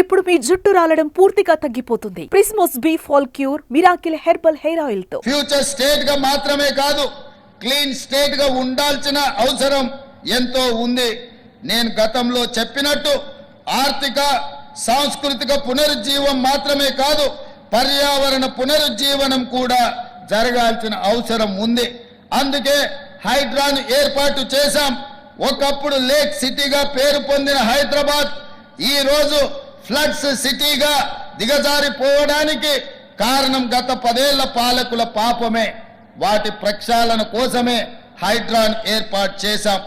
ఇప్పుడు మీ జుట్టు రాలడం పూర్తిగా తగ్గిపోతుంది. Prismos B fall cure miracle herbal hair ఆయిల్తో. ఫ్యూచర్ స్టేట్గా మాత్రమే కాదు క్లీన్ స్టేట్గా ఉండాల్సిన అవసరం ఎంతో ఉంది. నేను గతంలో చెప్పినట్టు ఆర్థిక సాంస్కృతిక పునరుజ్జీవం మాత్రమే కాదు పర్యావరణ పునరుజ్జీవనం కూడా జరగాల్సిన అవసరం ఉంది. అందుకే హైడ్రాను ఏర్పాటు చేశాం. ఒకప్పుడు లేక్ సిటీగా పేరు పొందిన హైదరాబాద్ ఈ రోజు ఫ్లడ్స్ సిటీగా దిగజారిపోవడానికి కారణం గత పదేళ్ళ పాలకుల పాపమే. వాటి ప్రక్షాళన కోసమే హైడ్రాన్ ఏర్పాటు చేశాం.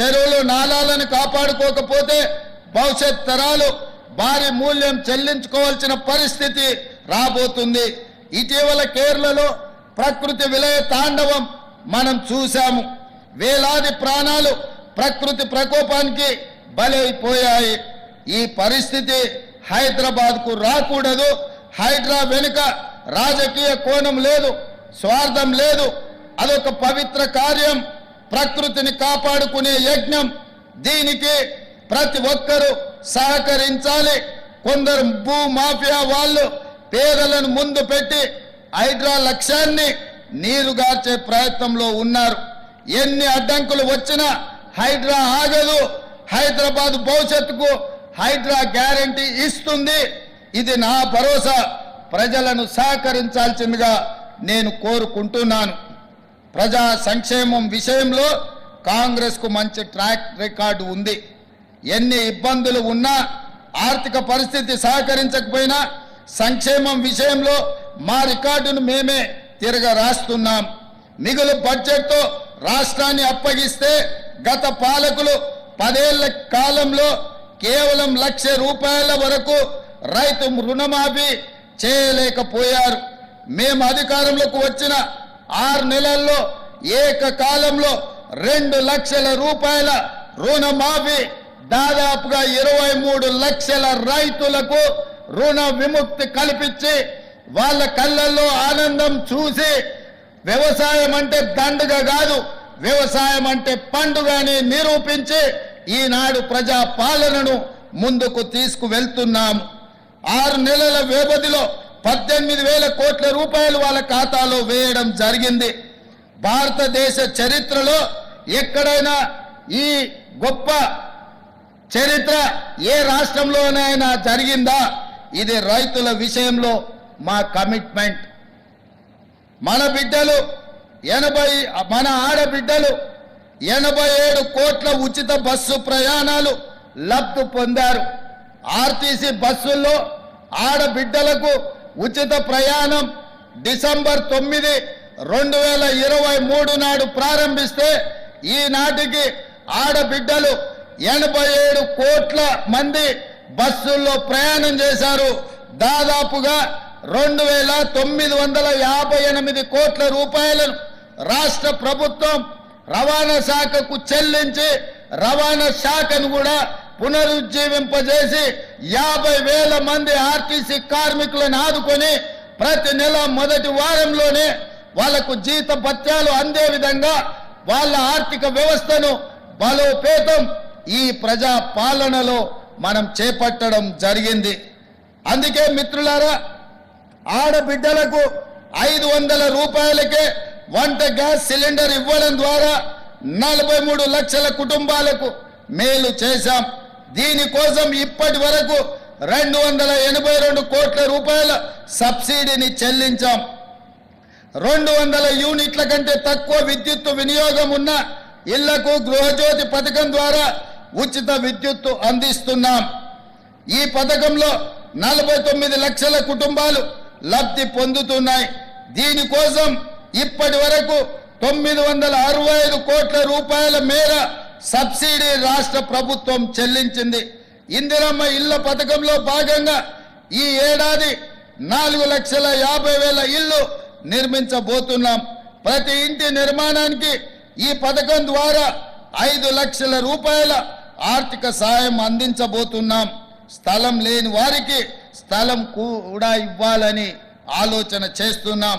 చెరువులు నాలాలను కాపాడుకోకపోతే భవిష్యత్ తరాలు భారీ మూల్యం చెల్లించుకోవాల్సిన పరిస్థితి రాబోతుంది. ఇటీవల కేరళలో ప్రకృతి విలయ తాండవం మనం చూశాము. వేలాది ప్రాణాలు ప్రకృతి ప్రకోపానికి బలైపోయాయి. ఈ పరిస్థితి హైదరాబాద్కు రాకూడదు. హైడ్రా వెనుక రాజకీయ కోణం లేదు స్వార్థం లేదు. అదొక పవిత్ర కార్యం. ప్రకృతిని కాపాడుకునే యజ్ఞం. దీనికి ప్రతి ఒక్కరూ సహకరించాలి. కొందరు భూ మాఫియా వాళ్ళు పేదలను ముందు పెట్టి హైడ్రా లక్ష్యాన్ని నీరుగార్చే ప్రయత్నంలో ఉన్నారు. ఎన్ని అడ్డంకులు వచ్చినా హైడ్రా ఆగదు. హైదరాబాద్ భవిష్యత్తుకు హైడ్రా గ్యారంటీ ఇస్తుంది. ఇది నా భరోసా. ప్రజలను సహకరించాల్సిందిగా నేను కోరుకుంటున్నాను. ప్రజా సంక్షేమం విషయంలో కాంగ్రెస్కు మంచి ట్రాక్ రికార్డు ఉంది. ఎన్ని ఇబ్బందులు ఉన్నా ఆర్థిక పరిస్థితి సహకరించకపోయినా సంక్షేమం విషయంలో మా రికార్డును మేమే తిరగ రాస్తున్నాం మిగులు బడ్జెట్తో రాష్ట్రాన్ని అప్పగిస్తే గత పాలకులు పదేళ్ళ కాలంలో కేవలం లక్ష రూపాయల వరకు రైతు రుణమాఫీ చేయలేకపోయారు. మేము అధికారంలోకి వచ్చిన ఆరు నెలల్లో ఏకకాలంలో రెండు లక్షల రూపాయల రుణమాఫీ దాదాపుగా ఇరవై మూడు లక్షల రైతులకు రుణ విముక్తి కల్పించి వాళ్ళ కళ్ళల్లో ఆనందం చూసి వ్యవసాయం అంటే దండుగ కాదు వ్యవసాయం అంటే పండుగ అని నిరూపించి ఈనాడు ప్రజా పాలనను ముందుకు తీసుకువెళ్తున్నాం. ఆరు నెలల వ్యవధిలో పద్దెనిమిది వేల కోట్ల రూపాయలు వాళ్ళ ఖాతాలో వేయడం జరిగింది. భారతదేశ చరిత్రలో ఎక్కడైనా ఈ గొప్ప చరిత్ర ఏ రాష్ట్రంలోనైనా జరిగిందా? ఇది రైతుల విషయంలో మా కమిట్మెంట్. మన బిడ్డలు ఎనభై మన ఆడబిడ్డలు ఎనభై ఏడు కోట్ల ఉచిత బస్సు ప్రయాణాలు లబ్ధి పొందారు. ఆర్టీసీ బస్సుల్లో ఆడబిడ్డలకు ఉచిత ప్రయాణం డిసెంబర్ తొమ్మిది రెండు వేల ఇరవై మూడు నాడు ప్రారంభిస్తే ఈనాటికి ఆడబిడ్డలు ఎనభై ఏడు కోట్ల మంది బస్సుల్లో ప్రయాణం చేశారు. దాదాపుగా రెండు వేల తొమ్మిది వందల యాభై ఎనిమిది కోట్ల రూపాయలను రాష్ట్ర ప్రభుత్వం రవాణా శాఖకు చెల్లించి రవాణా శాఖను కూడా పునరుజ్జీవింపజేసి యాభై వేల మంది ఆర్టీసీ కార్మికులను ఆదుకొని ప్రతి నెల మొదటి వారంలోనే వాళ్ళకు జీత భత్యాలు అందే విధంగా వాళ్ళ ఆర్థిక వ్యవస్థను బలోపేతం ఈ ప్రజా పాలనలో మనం చేపట్టడం జరిగింది. అందుకే మిత్రులారా ఆడబిడ్డలకు ఐదు వందల రూపాయలకే వంట గ్యాస్ సిలిండర్ ఇవ్వడం ద్వారా నలభై మూడు లక్షల కుటుంబాలకు మేలు చేశాం. దీనికోసం ఇప్పటి వరకు రెండు వందల ఎనభై రెండు కోట్ల రూపాయల సబ్సిడీని చెల్లించాం. రెండు వందల యూనిట్ల కంటే తక్కువ విద్యుత్తు వినియోగం ఉన్న ఇళ్ళకు గృహజ్యోతి పథకం ద్వారా ఉచిత విద్యుత్తు అందిస్తున్నాం. ఈ పథకంలో నలభై తొమ్మిది లక్షల కుటుంబాలు లబ్ధి పొందుతున్నాయి. దీనికోసం ఇప్పటి వరకు తొమ్మిది వందల అరవై ఐదు కోట్ల రూపాయల మేర సబ్సిడీ రాష్ట్ర ప్రభుత్వం చెల్లించింది. ఇందిరమ్మ ఇళ్ళ పథకంలో భాగంగా ఈ ఏడాది నాలుగు లక్షల యాభై వేల ఇల్లు నిర్మించబోతున్నాం. ప్రతి ఇంటి నిర్మాణానికి ఈ పథకం ద్వారా ఐదు లక్షల రూపాయల ఆర్థిక సాయం అందించబోతున్నాం. స్థలం లేని వారికి స్థలం కూడా ఇవ్వాలని ఆలోచన చేస్తున్నాం.